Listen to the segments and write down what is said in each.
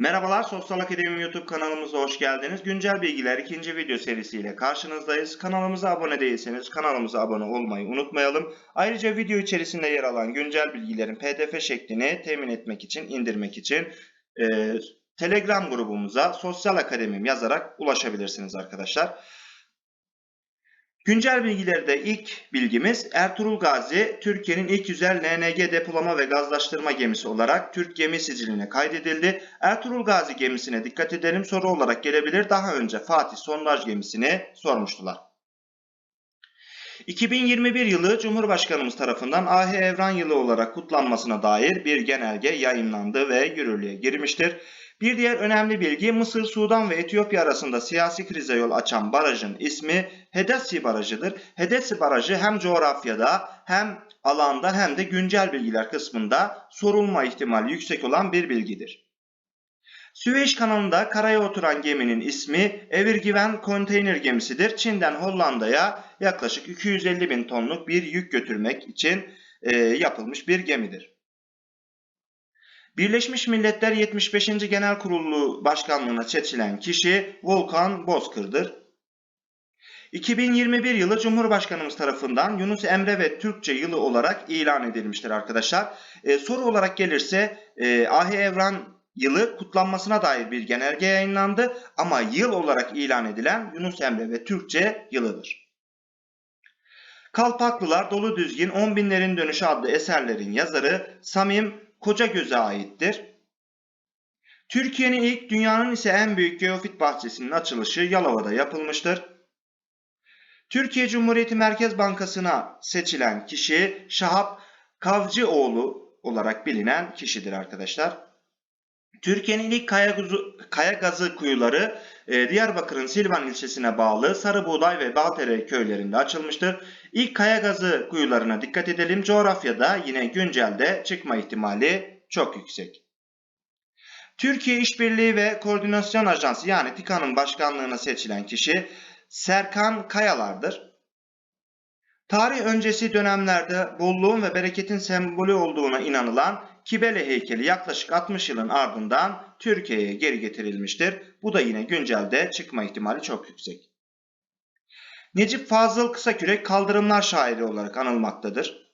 Merhabalar, Sosyal Akademi YouTube kanalımıza hoş geldiniz. Güncel bilgiler ikinci video serisiyle karşınızdayız. Kanalımıza abone değilseniz kanalımıza abone olmayı unutmayalım. Ayrıca video içerisinde yer alan güncel bilgilerin pdf şeklini temin etmek için, indirmek için e, Telegram grubumuza Sosyal Akademim yazarak ulaşabilirsiniz arkadaşlar. Güncel bilgilerde ilk bilgimiz Ertuğrul Gazi, Türkiye'nin ilk yüzer LNG depolama ve gazlaştırma gemisi olarak Türk gemi siciline kaydedildi. Ertuğrul Gazi gemisine dikkat edelim soru olarak gelebilir. Daha önce Fatih sondaj gemisini sormuştular. 2021 yılı Cumhurbaşkanımız tarafından AH Evran yılı olarak kutlanmasına dair bir genelge yayınlandı ve yürürlüğe girmiştir. Bir diğer önemli bilgi Mısır, Sudan ve Etiyopya arasında siyasi krize yol açan barajın ismi Hedessi Barajı'dır. Hedessi Barajı hem coğrafyada hem alanda hem de güncel bilgiler kısmında sorulma ihtimali yüksek olan bir bilgidir. Süveyş kanalında karaya oturan geminin ismi Evirgiven konteyner gemisidir. Çin'den Hollanda'ya yaklaşık 250 bin tonluk bir yük götürmek için e, yapılmış bir gemidir. Birleşmiş Milletler 75. Genel Kurulu Başkanlığına seçilen kişi Volkan Bozkır'dır. 2021 yılı Cumhurbaşkanımız tarafından Yunus Emre ve Türkçe yılı olarak ilan edilmiştir arkadaşlar. E, soru olarak gelirse e, Ahi Evran yılı kutlanmasına dair bir genelge yayınlandı ama yıl olarak ilan edilen Yunus Emre ve Türkçe yılıdır. Kalpaklılar Dolu Düzgün 10 binlerin dönüşü adlı eserlerin yazarı Samim Kocagöz'e aittir. Türkiye'nin ilk dünyanın ise en büyük geofit bahçesinin açılışı Yalova'da yapılmıştır. Türkiye Cumhuriyeti Merkez Bankası'na seçilen kişi Şahap Kavcıoğlu olarak bilinen kişidir arkadaşlar. Türkiye'nin ilk kaya, kaya gazı kuyuları Diyarbakır'ın Silvan ilçesine bağlı Sarıbuğday ve Baltere köylerinde açılmıştır. İlk kaya gazı kuyularına dikkat edelim. Coğrafyada yine güncelde çıkma ihtimali çok yüksek. Türkiye İşbirliği ve Koordinasyon Ajansı yani TİKA'nın başkanlığına seçilen kişi Serkan Kayalar'dır. Tarih öncesi dönemlerde bolluğun ve bereketin sembolü olduğuna inanılan Kibele heykeli yaklaşık 60 yılın ardından Türkiye'ye geri getirilmiştir. Bu da yine güncelde çıkma ihtimali çok yüksek. Necip Fazıl Kısakürek kaldırımlar şairi olarak anılmaktadır.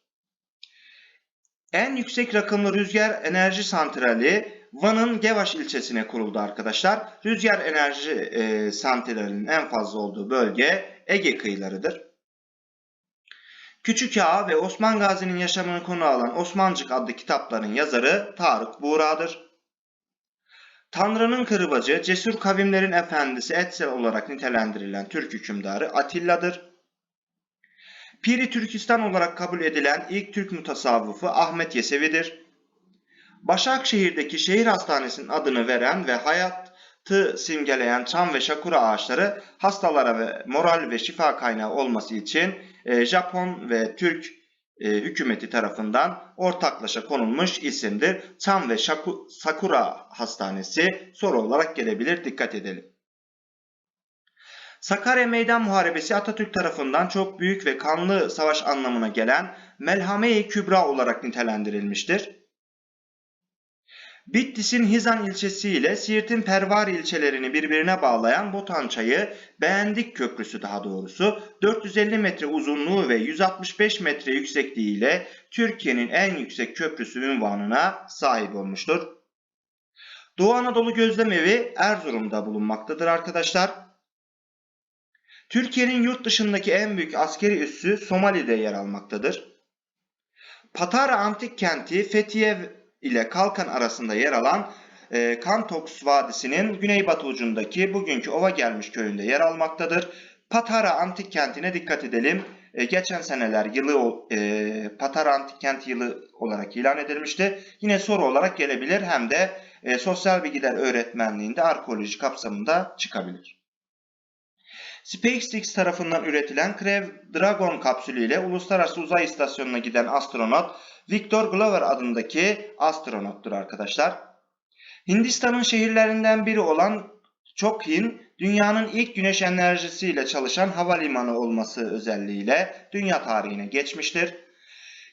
En yüksek rakımlı rüzgar enerji santrali Van'ın Gevaş ilçesine kuruldu arkadaşlar. Rüzgar enerji e, santralinin en fazla olduğu bölge Ege kıyılarıdır. Küçük Ağa ve Osman Gazi'nin yaşamını konu alan Osmancık adlı kitapların yazarı Tarık Buğra'dır. Tanrı'nın kırbacı, cesur kavimlerin efendisi Etzel olarak nitelendirilen Türk hükümdarı Atilla'dır. Piri Türkistan olarak kabul edilen ilk Türk mutasavvıfı Ahmet Yesevi'dir. Başakşehir'deki şehir hastanesinin adını veren ve hayatı simgeleyen çam ve şakura ağaçları hastalara ve moral ve şifa kaynağı olması için e, Japon ve Türk e, hükümeti tarafından ortaklaşa konulmuş isimdir. Çam ve Shaku, Sakura Hastanesi soru olarak gelebilir. Dikkat edelim. Sakarya Meydan Muharebesi Atatürk tarafından çok büyük ve kanlı savaş anlamına gelen Melhame-i Kübra olarak nitelendirilmiştir. Bitlis'in Hizan ilçesi ile Siirt'in Pervari ilçelerini birbirine bağlayan Botan Çayı, Beğendik Köprüsü daha doğrusu 450 metre uzunluğu ve 165 metre yüksekliği ile Türkiye'nin en yüksek köprüsü ünvanına sahip olmuştur. Doğu Anadolu Gözlemevi Erzurum'da bulunmaktadır arkadaşlar. Türkiye'nin yurt dışındaki en büyük askeri üssü Somali'de yer almaktadır. Patara Antik Kenti Fethiye ile Kalkan arasında yer alan e, Kantoks Vadisi'nin güneybatı ucundaki bugünkü Ova Gelmiş köyünde yer almaktadır. Patara Antik Kenti'ne dikkat edelim. E, geçen seneler yılı e, Patara Antik Kent yılı olarak ilan edilmişti. Yine soru olarak gelebilir hem de e, sosyal bilgiler öğretmenliğinde arkeoloji kapsamında çıkabilir. SpaceX tarafından üretilen Crew Dragon kapsülü ile Uluslararası Uzay İstasyonu'na giden astronot Victor Glover adındaki astronottur arkadaşlar. Hindistan'ın şehirlerinden biri olan Chokhin, dünyanın ilk güneş enerjisiyle çalışan havalimanı olması özelliğiyle dünya tarihine geçmiştir.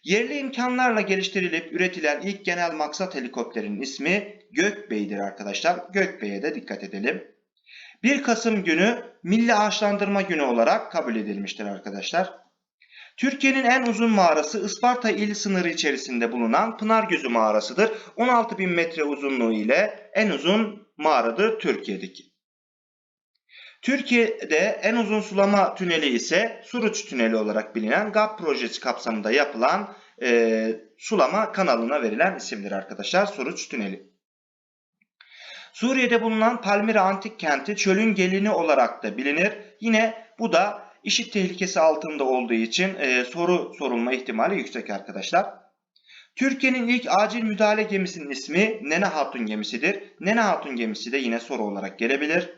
Yerli imkanlarla geliştirilip üretilen ilk genel maksat helikopterin ismi Gökbey'dir arkadaşlar. Gökbey'e de dikkat edelim. 1 Kasım günü Milli Ağaçlandırma Günü olarak kabul edilmiştir arkadaşlar. Türkiye'nin en uzun mağarası Isparta il sınırı içerisinde bulunan Pınargözü mağarasıdır. 16.000 metre uzunluğu ile en uzun mağaradır Türkiye'deki. Türkiye'de en uzun sulama tüneli ise Suruç Tüneli olarak bilinen GAP projesi kapsamında yapılan e, sulama kanalına verilen isimdir arkadaşlar. Suruç Tüneli. Suriye'de bulunan Palmira Antik Kenti çölün gelini olarak da bilinir. Yine bu da işit tehlikesi altında olduğu için e, soru sorulma ihtimali yüksek arkadaşlar. Türkiye'nin ilk acil müdahale gemisinin ismi Nene Hatun gemisidir. Nene Hatun gemisi de yine soru olarak gelebilir.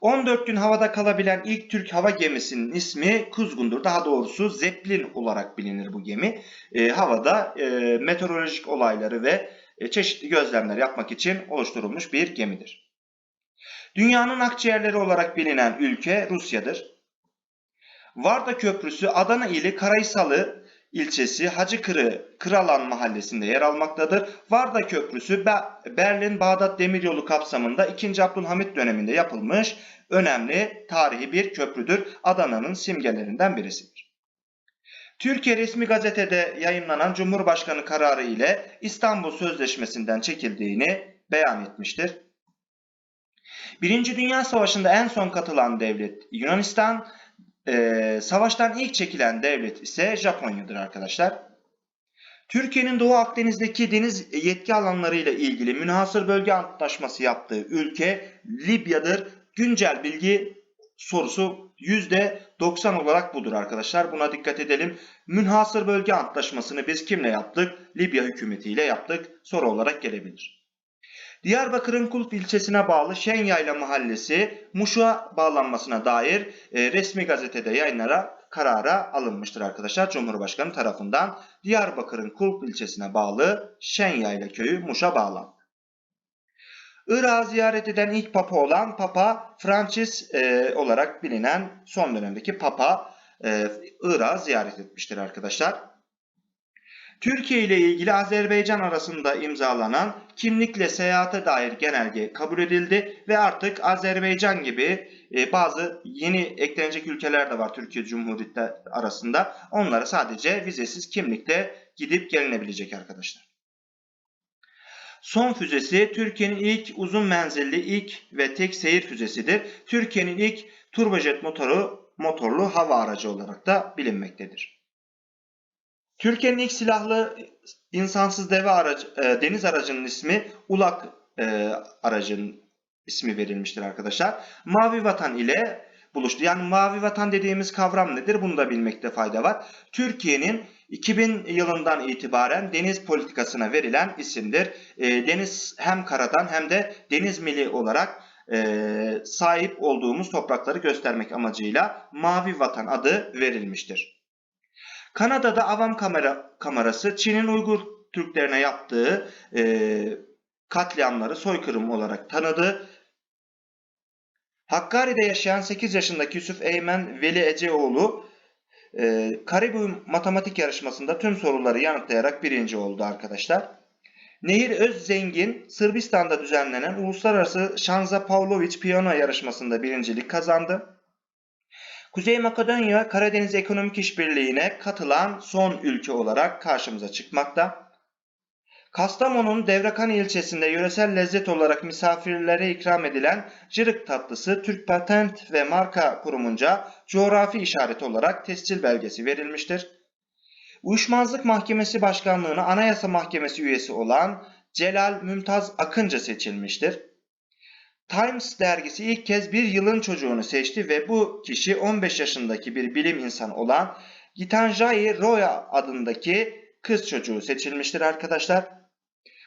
14 gün havada kalabilen ilk Türk hava gemisinin ismi Kuzgun'dur. Daha doğrusu Zeppelin olarak bilinir bu gemi. E, havada e, meteorolojik olayları ve e, çeşitli gözlemler yapmak için oluşturulmuş bir gemidir. Dünyanın akciğerleri olarak bilinen ülke Rusya'dır. Varda Köprüsü Adana ili Karaysalı ilçesi Hacıkırı Kıralan mahallesinde yer almaktadır. Varda Köprüsü Berlin-Bağdat Demiryolu kapsamında 2. Abdülhamit döneminde yapılmış önemli tarihi bir köprüdür. Adana'nın simgelerinden birisidir. Türkiye resmi gazetede yayınlanan Cumhurbaşkanı kararı ile İstanbul Sözleşmesi'nden çekildiğini beyan etmiştir. Birinci Dünya Savaşı'nda en son katılan devlet Yunanistan, ee, savaştan ilk çekilen devlet ise Japonya'dır arkadaşlar. Türkiye'nin Doğu Akdeniz'deki deniz yetki alanları ile ilgili münhasır bölge antlaşması yaptığı ülke Libya'dır. Güncel bilgi sorusu %90 olarak budur arkadaşlar. Buna dikkat edelim. Münhasır bölge antlaşmasını biz kimle yaptık? Libya hükümetiyle yaptık. Soru olarak gelebilir. Diyarbakır'ın Kulp ilçesine bağlı Şenyayla mahallesi Muş'a bağlanmasına dair e, resmi gazetede yayınlara karara alınmıştır arkadaşlar Cumhurbaşkanı tarafından. Diyarbakır'ın Kulp ilçesine bağlı Şenyayla köyü Muş'a bağlandı. Irak'ı ziyaret eden ilk papa olan Papa Francis e, olarak bilinen son dönemdeki papa e, Irak'ı ziyaret etmiştir arkadaşlar. Türkiye ile ilgili Azerbaycan arasında imzalanan kimlikle seyahate dair genelge kabul edildi ve artık Azerbaycan gibi e, bazı yeni eklenecek ülkeler de var Türkiye Cumhuriyeti arasında. Onlara sadece vizesiz kimlikle gidip gelinebilecek arkadaşlar. Son füzesi Türkiye'nin ilk uzun menzilli ilk ve tek seyir füzesidir. Türkiye'nin ilk turbojet motoru motorlu hava aracı olarak da bilinmektedir. Türkiye'nin ilk silahlı insansız deve aracı, e, deniz aracının ismi Ulak e, aracının ismi verilmiştir arkadaşlar. Mavi Vatan ile buluştu. Yani Mavi Vatan dediğimiz kavram nedir? Bunu da bilmekte fayda var. Türkiye'nin 2000 yılından itibaren deniz politikasına verilen isimdir. E, deniz hem karadan hem de deniz mili olarak e, sahip olduğumuz toprakları göstermek amacıyla Mavi Vatan adı verilmiştir. Kanada'da avam kamera, kamerası Çin'in Uygur Türklerine yaptığı e, katliamları soykırım olarak tanıdı. Hakkari'de yaşayan 8 yaşındaki Yusuf Eymen Veli Eceoğlu e, Karibu matematik yarışmasında tüm soruları yanıtlayarak birinci oldu arkadaşlar. Nehir Özzengin Sırbistan'da düzenlenen Uluslararası Şanza Pavlovic piyano yarışmasında birincilik kazandı. Kuzey Makedonya Karadeniz Ekonomik İşbirliği'ne katılan son ülke olarak karşımıza çıkmakta. Kastamonu'nun Devrakan ilçesinde yöresel lezzet olarak misafirlere ikram edilen cırık tatlısı Türk Patent ve Marka Kurumunca coğrafi işareti olarak tescil belgesi verilmiştir. Uyuşmazlık Mahkemesi Başkanlığı'na Anayasa Mahkemesi üyesi olan Celal Mümtaz Akıncı seçilmiştir. Times dergisi ilk kez bir yılın çocuğunu seçti ve bu kişi 15 yaşındaki bir bilim insanı olan Gitanjai Roya adındaki kız çocuğu seçilmiştir arkadaşlar.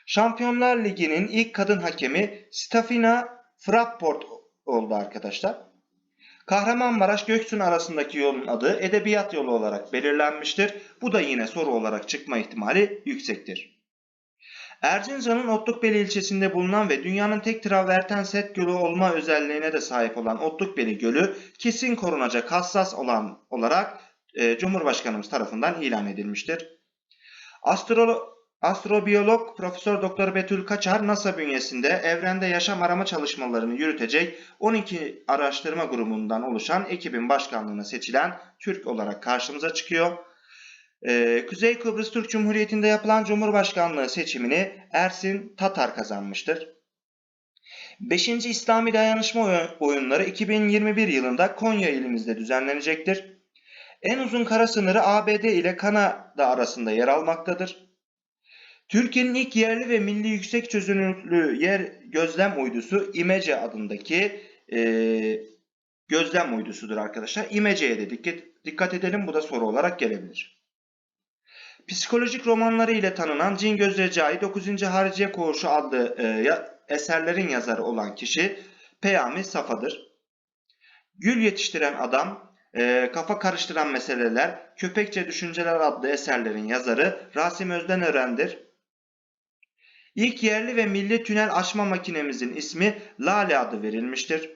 Şampiyonlar Ligi'nin ilk kadın hakemi Stefina Frapport oldu arkadaşlar. Kahramanmaraş Göksun arasındaki yolun adı edebiyat yolu olarak belirlenmiştir. Bu da yine soru olarak çıkma ihtimali yüksektir. Erzincan'ın Otlukbeli ilçesinde bulunan ve dünyanın tek traverten set gölü olma özelliğine de sahip olan Otlukbeli Gölü kesin korunacak hassas olan olarak e, Cumhurbaşkanımız tarafından ilan edilmiştir. Astro Astrobiyolog Profesör Doktor Betül Kaçar NASA bünyesinde evrende yaşam arama çalışmalarını yürütecek 12 araştırma grubundan oluşan ekibin başkanlığına seçilen Türk olarak karşımıza çıkıyor. Ee, Kuzey Kıbrıs Türk Cumhuriyeti'nde yapılan Cumhurbaşkanlığı seçimini Ersin Tatar kazanmıştır. 5. İslami Dayanışma Oy- Oyunları 2021 yılında Konya ilimizde düzenlenecektir. En uzun kara sınırı ABD ile Kanada arasında yer almaktadır. Türkiye'nin ilk yerli ve milli yüksek çözünürlüğü yer gözlem uydusu İMECE adındaki eee, gözlem uydusudur arkadaşlar. İMECE'ye de dikkat, dikkat edelim. Bu da soru olarak gelebilir. Psikolojik romanları ile tanınan Cingöz Recai 9. Hariciye Koğuşu adlı e, eserlerin yazarı olan kişi Peyami Safa'dır. Gül yetiştiren adam, e, kafa karıştıran meseleler, köpekçe düşünceler adlı eserlerin yazarı Rasim Özdenören'dir. İlk yerli ve milli tünel açma makinemizin ismi Lale adı verilmiştir.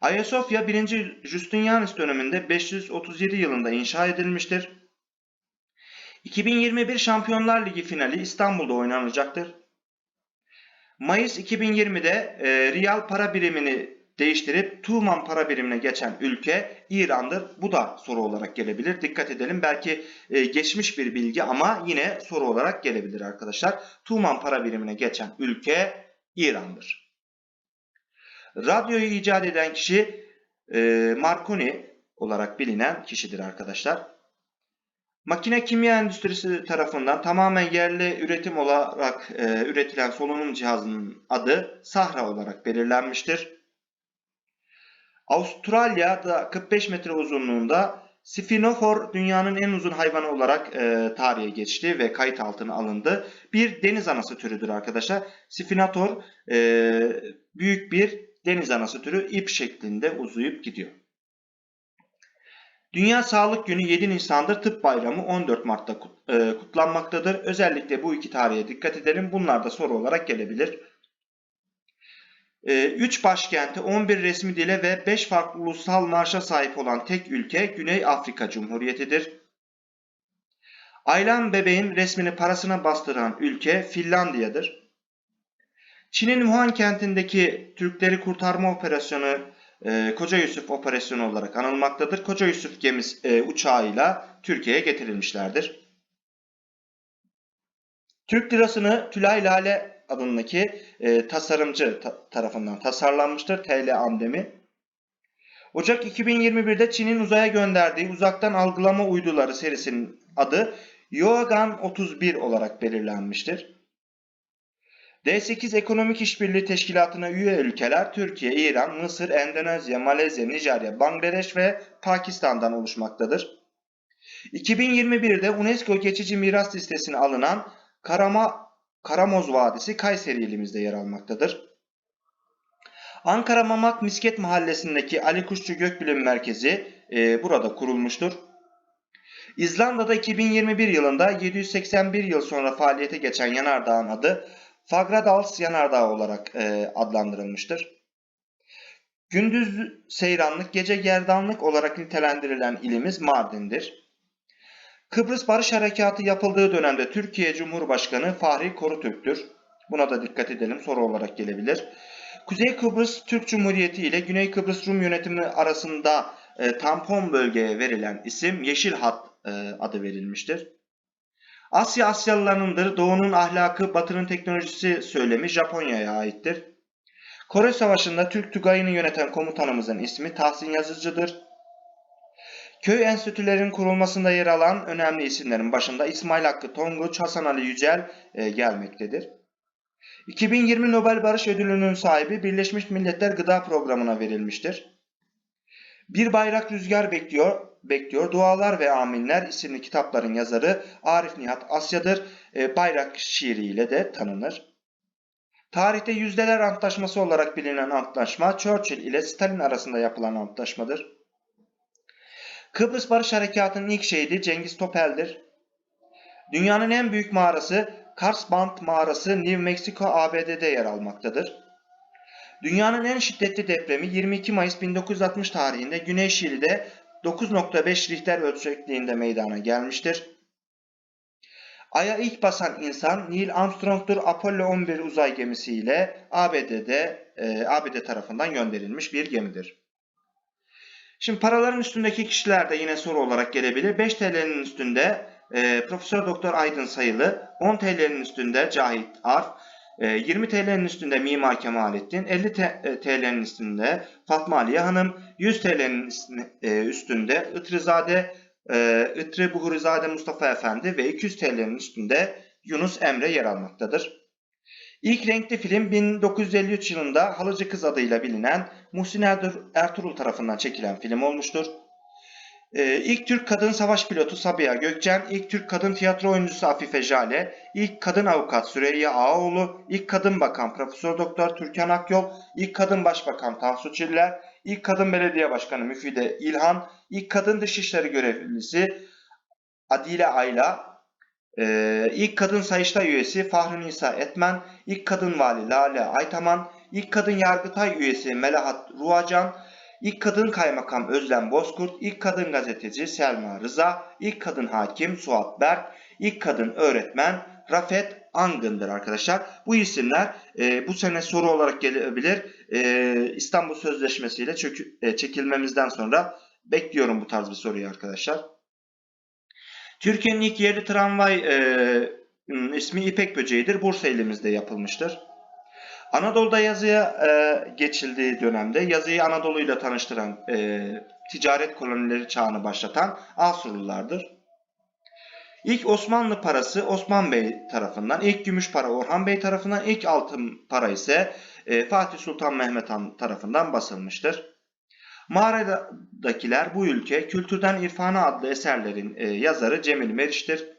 Ayasofya 1. Justinianus döneminde 537 yılında inşa edilmiştir. 2021 Şampiyonlar Ligi finali İstanbul'da oynanacaktır. Mayıs 2020'de e, riyal para birimini değiştirip Tuğman para birimine geçen ülke İran'dır. Bu da soru olarak gelebilir. Dikkat edelim. Belki e, geçmiş bir bilgi ama yine soru olarak gelebilir arkadaşlar. Tuğman para birimine geçen ülke İran'dır. Radyoyu icat eden kişi e, Marconi olarak bilinen kişidir arkadaşlar. Makine kimya endüstrisi tarafından tamamen yerli üretim olarak e, üretilen solunum cihazının adı Sahra olarak belirlenmiştir. Avustralya'da 45 metre uzunluğunda Spinosaur dünyanın en uzun hayvanı olarak e, tarihe geçti ve kayıt altına alındı. Bir deniz anası türüdür arkadaşlar. Spinosaur e, büyük bir deniz anası türü ip şeklinde uzayıp gidiyor. Dünya Sağlık Günü 7 Nisan'dır. Tıp Bayramı 14 Mart'ta e, kutlanmaktadır. Özellikle bu iki tarihe dikkat edelim. Bunlar da soru olarak gelebilir. 3 başkenti, 11 resmi dile ve 5 farklı ulusal marşa sahip olan tek ülke Güney Afrika Cumhuriyeti'dir. Aylan bebeğin resmini parasına bastıran ülke Finlandiya'dır. Çin'in Wuhan kentindeki Türkleri kurtarma operasyonu e, Koca Yusuf operasyonu olarak anılmaktadır. Koca Yusuf gemisi e, uçağıyla Türkiye'ye getirilmişlerdir. Türk lirasını Tülay Lale adındaki e, tasarımcı ta- tarafından tasarlanmıştır. TL ambemi. Ocak 2021'de Çin'in uzaya gönderdiği uzaktan algılama uyduları serisinin adı Yoagan 31 olarak belirlenmiştir. D8 Ekonomik İşbirliği Teşkilatı'na üye ülkeler Türkiye, İran, Mısır, Endonezya, Malezya, Nijerya, Bangladeş ve Pakistan'dan oluşmaktadır. 2021'de UNESCO geçici miras listesine alınan Karama, Karamoz Vadisi Kayseri ilimizde yer almaktadır. Ankara Mamak Misket Mahallesi'ndeki Ali Kuşçu Gökbilim Merkezi e, burada kurulmuştur. İzlanda'da 2021 yılında 781 yıl sonra faaliyete geçen yanardağın adı Fagradals Yanardağı olarak e, adlandırılmıştır. Gündüz seyranlık, gece gerdanlık olarak nitelendirilen ilimiz Mardin'dir. Kıbrıs Barış Harekatı yapıldığı dönemde Türkiye Cumhurbaşkanı Fahri Korutürk'tür. Buna da dikkat edelim soru olarak gelebilir. Kuzey Kıbrıs Türk Cumhuriyeti ile Güney Kıbrıs Rum yönetimi arasında e, tampon bölgeye verilen isim Yeşil Hat e, adı verilmiştir. Asya Asyalılarındır, Doğu'nun ahlakı, Batı'nın teknolojisi söylemi Japonya'ya aittir. Kore Savaşı'nda Türk Tugayı'nı yöneten komutanımızın ismi Tahsin Yazıcı'dır. Köy enstitülerinin kurulmasında yer alan önemli isimlerin başında İsmail Hakkı Tonguç, Hasan Ali Yücel e, gelmektedir. 2020 Nobel Barış Ödülü'nün sahibi Birleşmiş Milletler Gıda Programı'na verilmiştir. Bir Bayrak Rüzgar Bekliyor, Bekliyor Dualar ve Aminler isimli kitapların yazarı Arif Nihat Asya'dır. E, bayrak şiiriyle de tanınır. Tarihte Yüzdeler Antlaşması olarak bilinen antlaşma Churchill ile Stalin arasında yapılan antlaşmadır. Kıbrıs Barış Harekatı'nın ilk şehidi Cengiz Topel'dir. Dünyanın en büyük mağarası Karsband Mağarası New Mexico ABD'de yer almaktadır. Dünyanın en şiddetli depremi 22 Mayıs 1960 tarihinde Güney Şili'de 9.5 Richter ölçekliğinde meydana gelmiştir. Ay'a ilk basan insan Neil Armstrong'tur. Apollo 11 uzay gemisiyle ABD'de e, ABD tarafından gönderilmiş bir gemidir. Şimdi paraların üstündeki kişiler de yine soru olarak gelebilir. 5 TL'nin üstünde e, Profesör Doktor Aydın Sayılı, 10 TL'nin üstünde Cahit Arf, 20 TL'nin üstünde Mimar Kemalettin, 50 T- e, TL'nin üstünde Fatma Aliye Hanım, 100 TL'nin üstünde, e, üstünde Itrizade, e, Itri Buhurizade Mustafa Efendi ve 200 TL'nin üstünde Yunus Emre yer almaktadır. İlk renkli film 1953 yılında Halıcı Kız adıyla bilinen Muhsin Ertuğrul tarafından çekilen film olmuştur. Ee, ilk Türk kadın savaş pilotu Sabiha Gökçen, ilk Türk kadın tiyatro oyuncusu Afife Jale, ilk kadın avukat Süreyya Ağaoğlu, ilk kadın bakan Profesör Doktor Türkan Akyol, ilk kadın başbakan Tansu Çiller, ilk kadın belediye başkanı Müfide İlhan, ilk kadın dışişleri görevlisi Adile Ayla, ee, ilk kadın Sayıştay üyesi Fahri Nisa Etmen, ilk kadın vali Lale Aytaman, ilk kadın Yargıtay üyesi Melahat Ruacan, ilk kadın kaymakam Özlem Bozkurt, ilk kadın gazeteci Selma Rıza, ilk kadın hakim Suat Berk, ilk kadın öğretmen Rafet Angın'dır arkadaşlar. Bu isimler e, bu sene soru olarak gelebilir. E, İstanbul Sözleşmesi ile e, çekilmemizden sonra bekliyorum bu tarz bir soruyu arkadaşlar. Türkiye'nin ilk yerli tramvay e, ismi İpek Böceği'dir. Bursa ilimizde yapılmıştır. Anadolu'da yazıya e, geçildiği dönemde yazıyı Anadolu ile tanıştıran e, ticaret kolonileri çağını başlatan Asurlulardır. İlk Osmanlı parası Osman Bey tarafından, ilk gümüş para Orhan Bey tarafından, ilk altın para ise e, Fatih Sultan Mehmet Han tarafından basılmıştır. Mağaradakiler bu ülke Kültürden İrfana adlı eserlerin e, yazarı Cemil Meriç'tir.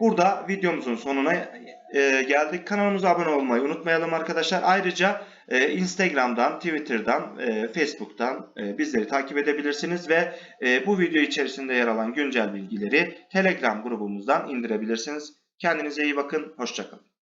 Burada videomuzun sonuna e, geldik. Kanalımıza abone olmayı unutmayalım arkadaşlar. Ayrıca e, Instagram'dan, Twitter'dan, e, Facebook'tan e, bizleri takip edebilirsiniz ve e, bu video içerisinde yer alan güncel bilgileri Telegram grubumuzdan indirebilirsiniz. Kendinize iyi bakın, hoşçakalın.